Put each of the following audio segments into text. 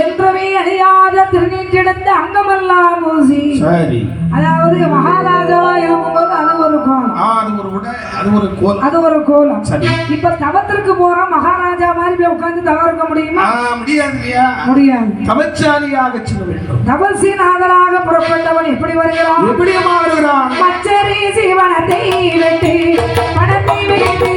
என்றவே அழியாத திருநீற்றெடுத்து அங்கமெல்லாம் பூசி சரி. அதாவது மகாராஜாவா இருக்கும்போது அது ஒரு கோலம். அது ஒரு உடை அது ஒரு கோல் அது ஒரு கோலம். சரி. இப்ப தவத்திற்கு போறோம் மகாராஜா மாதிரி போய் உட்கார்ந்து தவம் இருக்க முடியுமா முடியாது முடியாது. தவச்சாலியாக செல்ல வேண்டும். தபசிநாதனாக புறப்பட்டவன் எப்படி வருகிறான்? எப்படியமா வருகிறான் மச்சரி சீவனத்தை வெட்டி பணத்தை வெட்டி.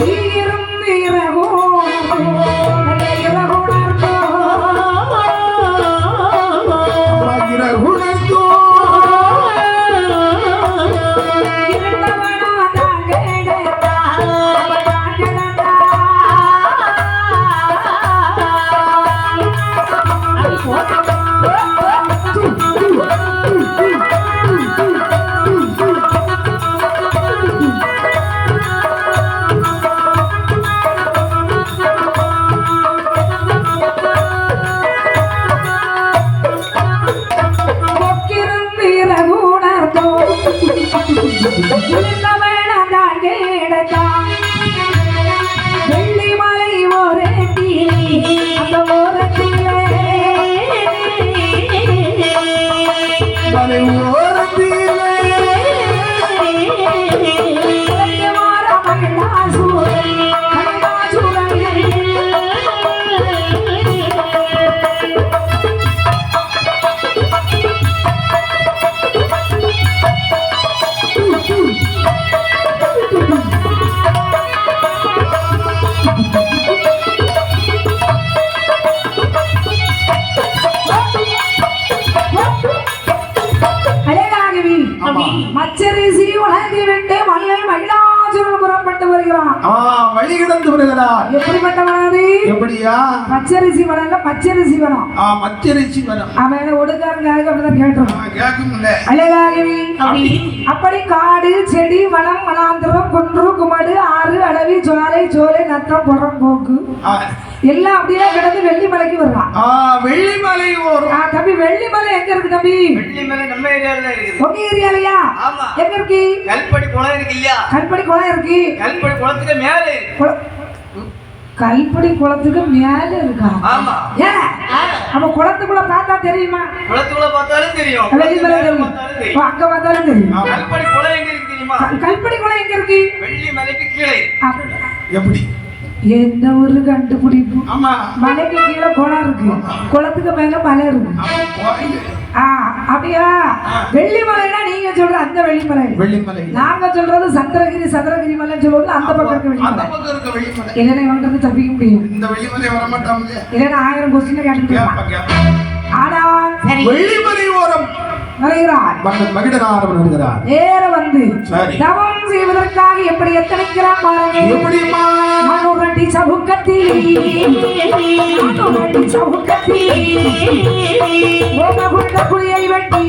നീറും നിറവോ வழி கிடந்து வருகிறார் எப்படிப்பட்டவனாது? எப்படியா? பச்சரிசி வளர்ல பச்சரிசி வனம். ஆ மச்சரிசி வரம் அவன் ஒடுக்காரங்காக அப்படிதான் கேட்டோம் கேட்கும்ல அழகாகவி. அப்படி. காடு செடி வனம் வனாந்திரம் குன்று குமடு ஆறு அளவி ஜுவாலை சோலை நத்தம் புறம் போக்கு எல்லாம் அப்படியே கிடந்து வெள்ளிமலைக்கு வருவான் ஆ வெள்ளிமலை ஓரம் ஆ, தம்பி வெள்ளிமலை எங்க இருக்கு தம்பி? வெள்ளி மேல நம்ம ஏரியால தான் இருக்குது. உங்க ஏரியாலயா? ஆமா. எங்க இருக்கு? கல்படி குளம் இருக்கு இல்லையா? கல்படி குளம் இருக்கு. கல்படி குளத்துக்கு மேல இருக்கு. குள- கல்படி குளத்துக்கு மேல இருக்கா? ஆமா. ஏன்? அப்ப குளத்துக்குள்ள பார்த்தா தெரியுமா? குளத்துக்குள்ள பார்த்தாலும் தெரியும். வெள்ளிமலை மேல தெரியும். அங்க பார்த்தாலும் தெரியும். கல்படி குளம் எங்க இருக்கு தெரியுமா? கல்படி குளம் எங்க இருக்கு? வெள்ளி மலைக்கு கீழே இருக்கு. எப்படி? எந்த ஒரு கண்டுபிடிப்பு? ஆமா. மலைக்கு கீழே குளம் இருக்கு. குளத்துக்கு மேல மலை இருக்கு. ஆ அப்படியா? வெள்ளிமலைனா நீங்க சொல்ற அந்த வெள்ளிமலை வெள்ளிமலை நாங்க சொல்றது சந்திரகிரி சதுரகிரி மலைன்னு சொல்லுவோம்ல அந்த பக்கம் இருக்க அந்த வெள்ளிமலை இல்லைன்னா இவன்றது தப்பிக்க முடியும் இந்த வெள்ளிமலை வரமாட்டாங்க. இல்லைன்னா ஆயிரம் கொஸ்டின் கேட்டு ஆனால் வெள்ளிமலை ஓரம். வருகிறார். வந்து. தவம் செய்வதற்காக எப்படி எத்தனைக்கிறான் பாருங்க எப்படிமா ஓமகுண்ட குழியை வெட்டி.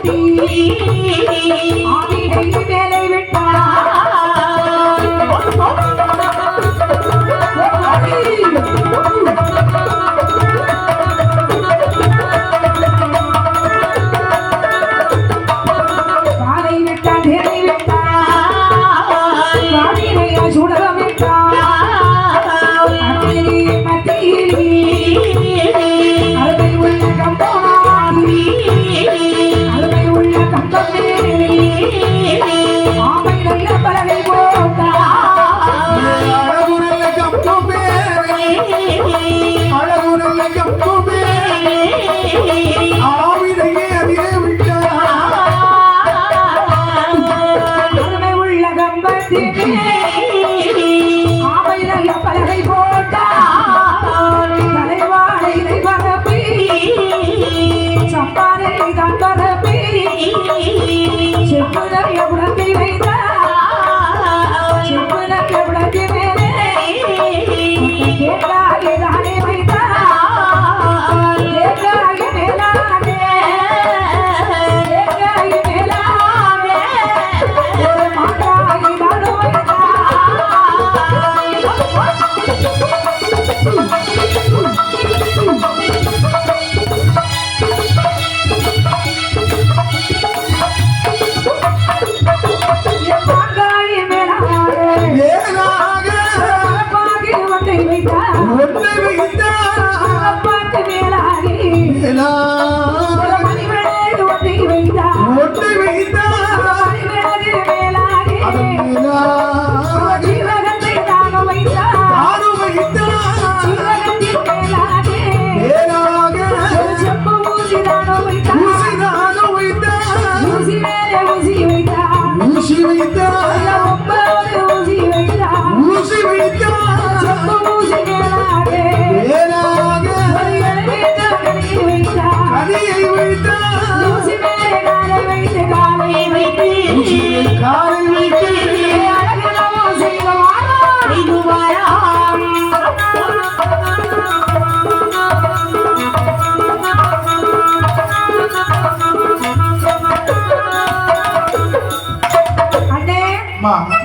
நாடோட்டி ஆவிடை மேலே விட்டா Yeah.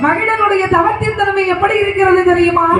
மகிழனுடைய தவத்தின் தன்மை எப்படி இருக்கிறது தெரியுமா?